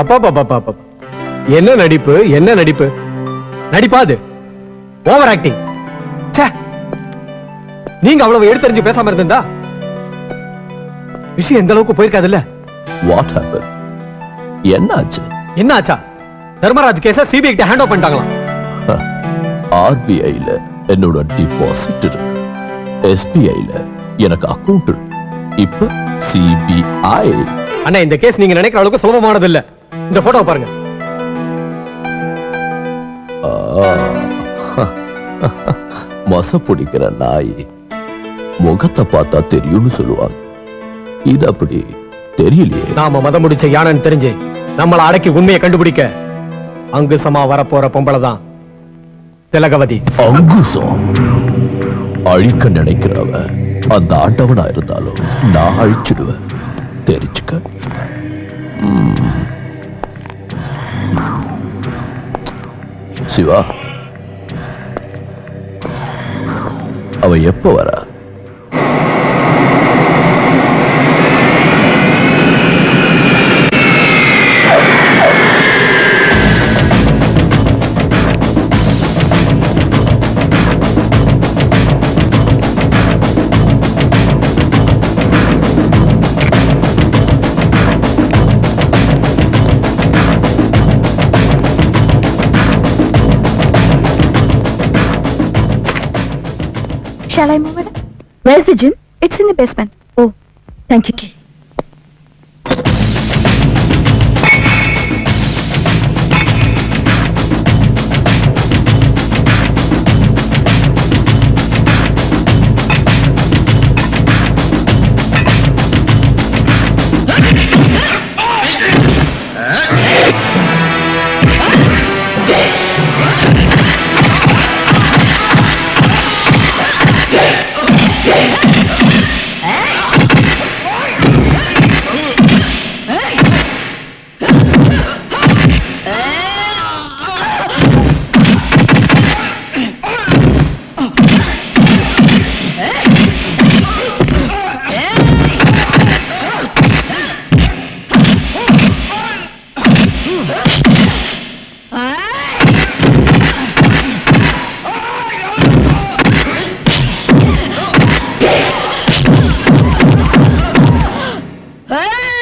அப்பா என்ன நடிப்பு? என்ன நடிப்பு? நடிப்பா அது. ஓவர் ஆக்டிங் நீங்க அவ்வளவு எடுத்தறிஞ்சு பேசாம இருந்தா விஷயம் எந்த அளவுக்கு போயிருக்காதுல்ல? வாட் ஹேப்பன் என்னாச்சு? என்ன ஆச்சா தர்மராஜ் கேஸ சிபிஐ கிட்ட ஹேண்ட் ஓவர் பண்ணிட்டாங்களாம். ஆர்பிஐல என்னோட டிபாசிட் இருக்கு. எஸ்பிஐல எனக்கு அக்கவுண்ட் இருக்கு. இப்ப சிபிஐ அண்ணா இந்த கேஸ் நீங்க நினைக்கிற அளவுக்கு சுலபமானது இல்ல இந்த போட்டோ பாருங்க. மச பிடிக்கிற நாய் முகத்தை பார்த்தா தெரியும்னு சொல்லுவாங்க. இது அப்படி தெரியலையே. நாம மதம் முடிச்ச யானைன்னு தெரிஞ்சு நம்மள அடக்கி உண்மையை கண்டுபிடிக்க அங்குசமா வரப்போற பொம்பளை தான். திலகவதி. அங்குசம் அழிக்க நினைக்கிறவ அந்த ஆண்டவனா இருந்தாலும் நான் அழிச்சிடுவேன். தெரிச்சுக்க சிவா. அவ எப்ப வரா? Shall I move it? Where's the gym? It's in the basement. Oh, thank you. Ê!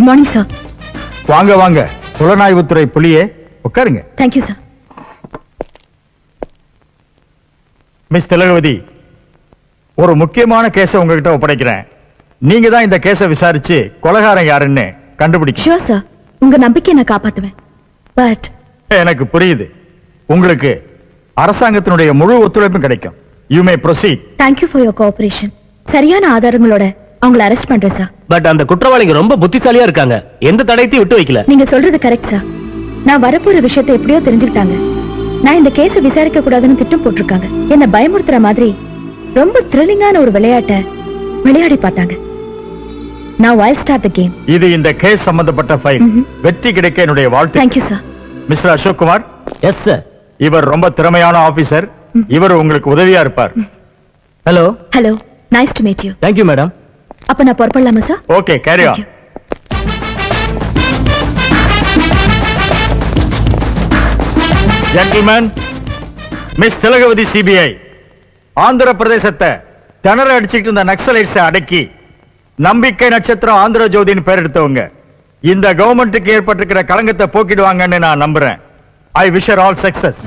Good morning sir வாங்க வாங்க. புலனாய்வுத்துறை புலியே உட்காருங்க. தேங்க்யூ சார் மிஸ் திலகவதி ஒரு முக்கியமான கேஸை உங்ககிட்ட ஒப்படைக்கிறேன். நீங்க தான் இந்த கேஸை விசாரிச்சு கொலகாரன் யாருன்னு கண்டுபிடிக்க. ஷூர் சார் உங்க நம்பிக்கையை நான் காப்பாத்துவேன். பட் எனக்கு புரியுது. உங்களுக்கு அரசாங்கத்தினுடைய முழு ஒத்துழைப்பும் கிடைக்கும். You may proceed thank you for your cooperation சரியான ஆதாரங்களோட அவங்கள அரெஸ்ட் பண்றேன் சார் பட் அந்த குற்றவாளிங்க ரொம்ப புத்திசாலியா இருக்காங்க. எந்த தடயத்தையும் விட்டு வைக்கல. நீங்க சொல்றது கரெக்ட் சார் நான் வரப்போற விஷயத்தை எப்படியோ தெரிஞ்சுக்கிட்டாங்க. நான் இந்த கேஸை விசாரிக்க கூடாதுன்னு திட்டம் போட்டிருக்காங்க. என்ன பயமுறுத்துற மாதிரி ரொம்ப த்ரில்லிங்கான ஒரு விளையாட்டை விளையாடி பார்த்தாங்க. நான் வைல் ஸ்டார்ட் த கேம் இது இந்த கேஸ் சம்பந்தப்பட்ட ஃபைல். வெற்றி கிடைக்க என்னுடைய வாழ்த்து. Thank you sir mister Ashok Kumar yes sir இவர் ரொம்ப திறமையான ஆபீசர் இவர் உங்களுக்கு உதவியா இருப்பார். Hello hello nice to meet you thank you madam அப்ப நான் புறப்படலாமா sir okay carry on. Gentleman miss Thilagavathi CBI Andhra பிரதேசத்தை திணற அடிச்சுக்கிட்டு இருந்த நக்சலைட்ஸை அடக்கி நம்பிக்கை நட்சத்திரம் ஆந்திர ஜோதின்னு பேர் எடுத்தவங்க. இந்த கவர்மெண்ட்டுக்கு ஏற்பட்டிருக்கிற களங்கத்தை போக்கிடுவாங்கன்னு நான் நம்புறேன். I wish all success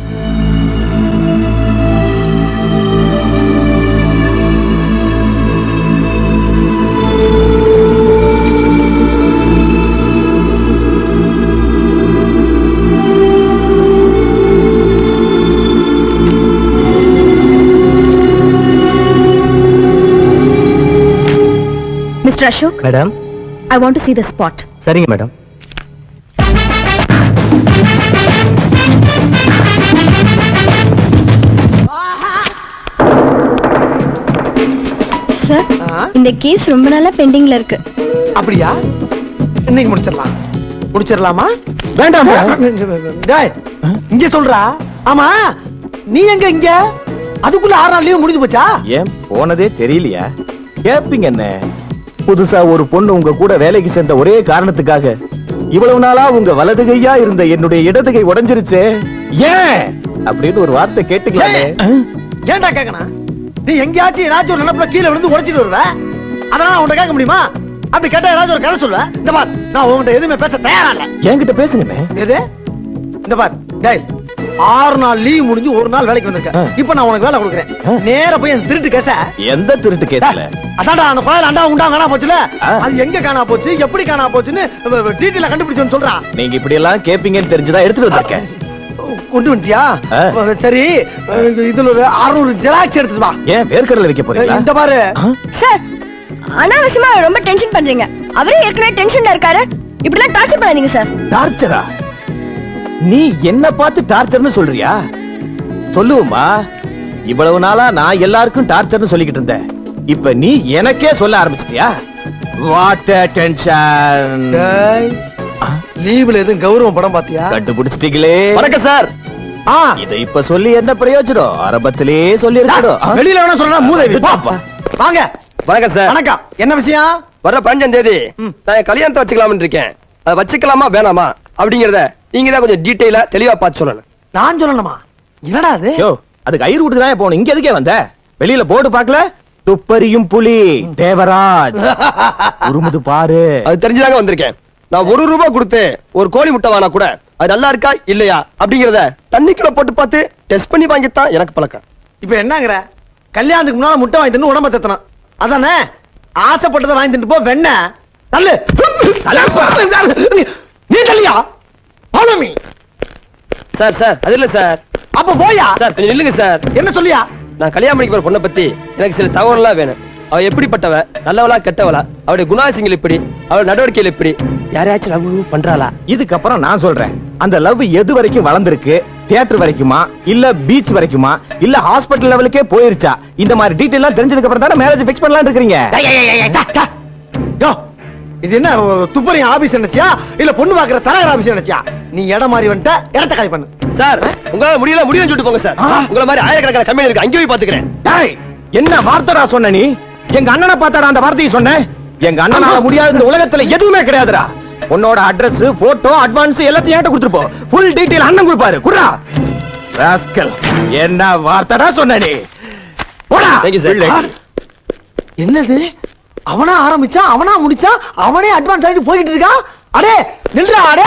mister Ashok madam I want to see the spot. சரிங்க மேடம் சார் இந்த கேஸ் ரொம்ப நாளா பெண்டிங்ல இருக்கு. அப்படியா? இன்னைக்கு முடிச்சிடலாம். முடிச்சிடலாமா? வேண்டாம் டேய் இங்க சொல்றா. ஆமா நீ எங்க இங்க? அதுக்குள்ள ஆறு நாள் லீவு முடிஞ்சு போச்சா? ஏன் போனதே தெரியலையா? கேப்பீங்க என்ன? புதுசா ஒரு பொண்ணு உங்க கூட வேலைக்கு சேர்ந்த ஒரே காரணத்துக்காக இவ்வளவு நாளா உங்க வலது கையா இருந்த என்னுடைய இடது கை உடைஞ்சிருச்சே. ஏன்? அப்படின்னு ஒரு வார்த்தை கேட்டுக்கலாமே. ஏன்டா கேக்கணும் நீ எங்கேயாச்சும் ஏதாச்சும் ஒரு நினைப்புல கீழே விழுந்து உடைச்சிட்டு வருவ? அதெல்லாம் உன்கிட்ட கேட்க முடியுமா? அப்படி கேட்டா ஏதாச்சும் ஒரு கதை சொல்ல இந்த பார் நான் உன்கிட்ட எதுவுமே பேச தயாரா இல்ல. என்கிட்ட பேசுங்கண்ணே. எது? இந்த பார் டேய் ஆறு நாள் லீவ் முடிஞ்சு ஒரு நாள் வேலைக்கு வந்திருக்க ஆ. இப்ப நான் உனக்கு வேலை கொடுக்குறேன். நேரா போய் அந்த திருட்டு கேச. எந்த திருட்டு கேஸ்ல? அதான்டா அந்த கோயில் அண்டா உண்டா காணா போச்சுல. அது எங்க காணா போச்சு? எப்படி காணா போச்சுன்னு டீட்டெயில கண்டுபிடிச்சோன்னு சொல்றான். நீங்க இப்படி எல்லாம் கேப்பீங்கன்னு தெரிஞ்சுதான் எடுத்துட்டு வந்திருக்கேன். கொண்டு வந்துட்டியா. சரி. இதுல ஒரு அறுநூறு ஜெராக்ஸ் எடுத்துட்டு வா. ஏன் வேர்க்கடலை வைக்க போறீங்களா? இந்த பாரு? சார் அனாவசியமா ரொம்ப டென்ஷன் பண்றீங்க. அவரே ஏற்கனவே டென்ஷன்ல இருக்காரு. இப்படிலாம் டார்ச்சர் பண்ணாதீங்க சார். டார்ச்சரா நீ என்ன பார்த்து டார்ச்சர்னு சொல்றியா? சொல்லுவோமா இவ்வளவு நாளா நான் எல்லாருக்கும் டார்ச்சர்னு சொல்லிக்கிட்டு இருந்தேன். இப்ப நீ எனக்கே சொல்ல ஆரம்பிச்சிட்டியா? வாட் டென்ஷன் லீவுல எதுவும் கௌரவம் படம் பாத்தியா? கண்டுபிடிச்சிட்டீங்களே. வணக்கம் சார். இதை இப்ப சொல்லி என்ன பிரயோஜனம்? ஆரம்பத்திலேயே சொல்லி இருக்கணும் வெளியில வேணா சொல்றா மூதேவி. வாங்க. வணக்கம் சார். வணக்கம். என்ன விஷயம்? வர்ற பதினஞ்சாம் தேதி. நான் கல்யாணத்தை வச்சுக்கலாம்னு இருக்கேன். அதை வச்சுக்கலாமா வேணாமா? அப்படிங்கறத நீங்க தான் கொஞ்சம் டீட்டெயிலா தெளிவா பார்த்து சொல்லணும். நான் சொல்லணுமா? என்னடா அது? யோ அதுக்கு ஐயர் வீட்டுக்கு தான் போகணும். இங்க எதுக்கே வந்த? வெளியில போர்டு பார்க்கல? துப்பறியும் புலி தேவராஜ். உருமுது பாரு. அது தெரிஞ்சுதாங்க வந்திருக்கேன். நான் ஒரு ரூபாய் கொடுத்து ஒரு கோழி முட்டை வாங்கினா கூட அது நல்லா இருக்கா இல்லையா? அப்படிங்கறத தண்ணிக்குள்ள போட்டு பார்த்து டெஸ்ட் பண்ணி வாங்கித்தான் எனக்கு பழக்கம். இப்ப என்னங்கிற? கல்யாணத்துக்கு முன்னால முட்டை வாங்கி தின்னு உடம்ப தத்தணும். அதானே? ஆசைப்பட்டதை வாங்கி தின்னு போ வெண்ண தள்ளு. நீ தள்ளியா? Follow me. சார் சார் அது இல்ல சார் அப்ப போயா? சார் கொஞ்சம் நில்லுங்க சார் என்ன சொல்லியா? நான் கல்யாணம் பண்ணிக்க போற பொண்ணை பத்தி எனக்கு சில தகவல்லாம் வேணும். அவ எப்படிப்பட்டவ? நல்லவளா கெட்டவளா? அவளுடைய குணாசிங்கள் எப்படி? அவள் நடவடிக்கைகள் எப்படி? யாரையாச்சும் லவ் பண்றாளா? இதுக்கப்புறம் நான் சொல்றேன். அந்த லவ் எது வரைக்கும் வளர்ந்திருக்கு? தியேட்டர் வரைக்குமா? இல்ல பீச் வரைக்குமா? இல்ல ஹாஸ்பிடல் லெவலுக்கே போயிருச்சா? இந்த மாதிரி டீடைல் எல்லாம் தெரிஞ்சதுக்கு அப்புறம் தானே மேரேஜ் ஃபிக்ஸ் பண்ணலாம்னு இருக்கீங்க இது என்ன துப்பறியும் ஆபீஸ் நினைச்சியா? இல்ல பொண்ணு பாக்குற தரகர் ஆபீஸ் நினைச்சியா? நீ இடம் மாறி வந்துட்ட இடத்த காலி பண்ணு. சார் உங்களால முடியல முடியும்னு சொல்லிட்டு போங்க சார். உங்களை மாதிரி ஆயிரக்கணக்கான கம்பெனி இருக்கு அங்கேயும் போய் பாத்துக்கிறேன் என்ன வார்த்தைடா சொன்ன நீ? எங்க அண்ணனை பார்த்தாடா அந்த வார்த்தையை சொன்னேன் எங்க அண்ணனால முடியாத இந்த உலகத்துல எதுவுமே கிடையாதுடா. உன்னோட அட்ரஸ் போட்டோ அட்வான்ஸ் எல்லாத்தையும் என்கிட்ட கொடுத்துட்டு போ. ஃபுல் டீடைல் அண்ணன் கொடுப்பாரு. குடுறா. ராஸ்கல் என்ன வார்த்தைடா சொன்ன நீ? போடா. என்னது? அவனா ஆரம்பிச்சான் அவனா முடிச்சான் அவனே அட்வான்ஸ் ஆகிட்டு போய்கிட்டு இருக்கான். அடே நில்றா அடே.